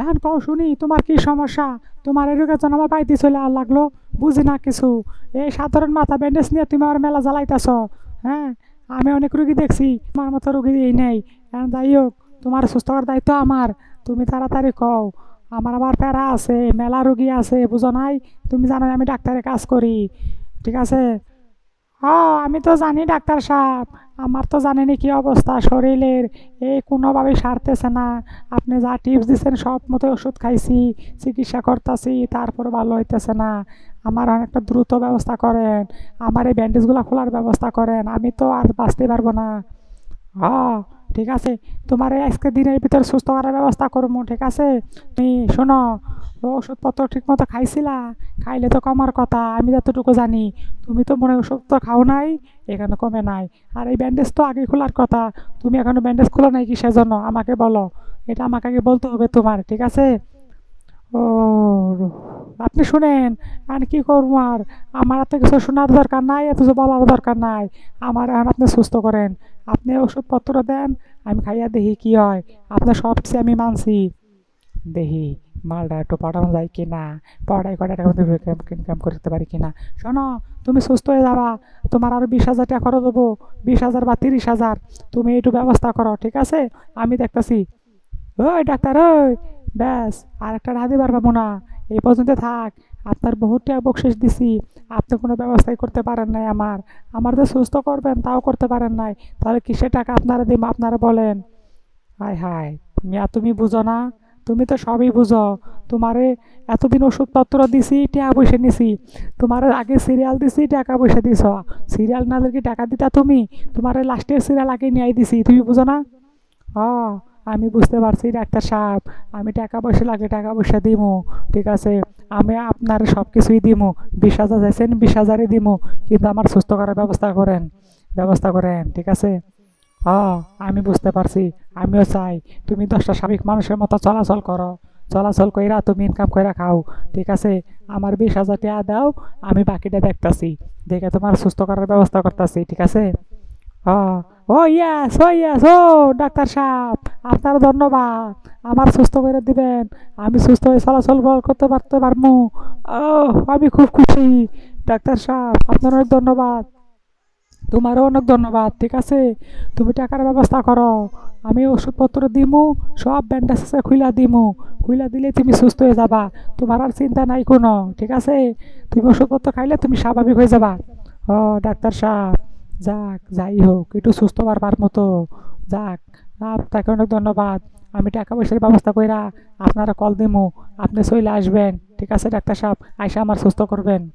এখন কও শুনি, তোমার কি সমস্যা? তোমার জন্য আমার বাড়িতে চলে আর লাগল। বুঝি না কিছু। এই সাধারণ মাথা ব্যান্ডেজ নিয়ে তুমি আমার মেলা জ্বালাইতেছ। হ্যাঁ আমি অনেক রুগী দেখছি, তোমার মতো রুগী এই নেই। এখন যাই হোক, তোমার সুস্থ করার দায়িত্ব আমার। তুমি তাড়াতাড়ি কও। আমার আবার প্যারা আছে, মেলা রুগী আছে, বুঝো নাই? তুমি জানো আমি ডাক্তারের কাজ করি। ঠিক আছে? হ্যাঁ আমি তো জানি ডাক্তার সাহেব। আমার তো জানেনি কি অবস্থা, শরীরের এই কোনোভাবেই সারতেছে না। আপনি যা টিপস দিচ্ছেন সব মতো ওষুধ খাইছি, চিকিৎসা করতেছি তারপর ভালো হইতেছে না। আমার অনেকটা দ্রুত ব্যবস্থা করেন, আমার এই ব্যান্ডেজগুলো খোলার ব্যবস্থা করেন, আমি তো আর বাঁচতে পারব না। হ, ঠিক আছে, তোমার আজকে দিনের ভিতর সুস্থ করার ব্যবস্থা করব, ঠিক আছে? তুমি শোনো ওষুধপত্র ঠিক মতো খাইছিলা? খাইলে তো কমার কথা, আমি যতটুকু জানি। তুমি তো মনে ওষুধ তো খাও নাই? এখানে কমে নাই। আর এই ব্যান্ডেজ তো আগে খোলার কথা। তুমি এখনও ব্যান্ডেজ খোলো নাই কি সেজন্য আমাকে বলো। এটা আমাকে আগে বলতে হবে তোমার, ঠিক আছে? ও, আপনি শুনেন আর কি করব আর? আমার এত কিছু শোনার দরকার নাই, এত কিছু বলার দরকার নাই। আমার এখন আপনি সুস্থ করেন। আপনি ওষুধপত্র দেন, আমি খাইয়া দেখি কি হয়। আপনার সবচেয়ে আমি মানছি। দেখি মালটা একটু পাঠানো যায় কি না পড়াই কটা টাকা ইনকাম করতে পারি কি না শোনো, তুমি সুস্থ হয়ে যাবা। তোমার আরও বিশ হাজার টাকা খরচ দেবো বিশ হাজার বা তিরিশ হাজার। তুমি একটু ব্যবস্থা করো, ঠিক আছে? আমি দেখতেছি। ওই ডাক্তার, ওই। ব্যাস আর একটা রাধি পারব না। এই পর্যন্ত থাক। আপনার বহুত টাকা বকশিস দিছি। আপনি কোনো ব্যবস্থাই করতে পারেন নাই আমার। আমার যে সুস্থ করবেন, তাও করতে পারেন নাই। তাহলে কিসের টাকা আপনারা দিম, আপনারা বলেন। হায় হায়, মিয়া, তুমি বুঝো না। তুমি তো সবই বুঝো। তোমারে এতদিন ওষুধপত্র দিছি, টাকা পয়সা নিছি। তোমার আগে সিরিয়াল দিছি, টাকা পয়সা দিছ। সিরিয়াল না দিলে টাকা দিতা তুমি? তোমার লাস্টের সিরিয়াল আগে নিয়ে দিছি, তুমি বুঝো না? হ আমি বুঝতে পারছি, ডাক্তার সাহেব। আমি টাকা পয়সা লাগে, টাকা পয়সা দিমু, ঠিক আছে? আমি আপনার সব কিছুই দিমু। বিশ হাজার চাইছেন, বিশ হাজারই দিমু। কিন্তু আমার সুস্থ করার ব্যবস্থা করেন ব্যবস্থা করেন, ঠিক আছে? ও আমি বুঝতে পারছি। আমিও চাই। তুমি দশটা স্বাভাবিক মানুষের মতো চলাচল করো। চলাচল কইরা তুমি ইনকাম কইরা খাও। ঠিক আছে? আমার বিশ হাজার টাকা দাও, আমি বাকিটা দেখতাছি। দেখে তোমার সুস্থ করার ব্যবস্থা করতেছি, ঠিক আছে? ও ইয়াস ও ইয়াস ও ডাক্তার সাহেব আপনার ধন্যবাদ। আমার সুস্থ করে দিবেন। আমি সুস্থ হয়ে চলাচল করতে পারতে পারব ও আমি খুব খুশি। ডাক্তার সাহেব, আপনার অনেক ধন্যবাদ। তোমারও অনেক ধন্যবাদ, ঠিক আছে? তুমি টাকার ব্যবস্থা করো। আমি ওষুধপত্র দিমু, সব ব্যান্ডেজ আছে খুইলা দিমু। খুইলা দিলে তুমি সুস্থ হয়ে যাবা। তোমার আর চিন্তা নাই কোনো, ঠিক আছে? তুমি ওষুধপত্র খাইলে তুমি স্বাভাবিক হয়ে যাবা। ও, ডাক্তার সাহেব, যাক, যাই হোক, একটু সুস্থ পারবার মতো। যাক, আপনাকে অনেক ধন্যবাদ। আমি টাকা পয়সার ব্যবস্থা কইরা আপনারা কল দিমু। আপনি চলে আসবেন, ঠিক আছে, ডাক্তার সাহেব? আইসা আমার সুস্থ করবেন।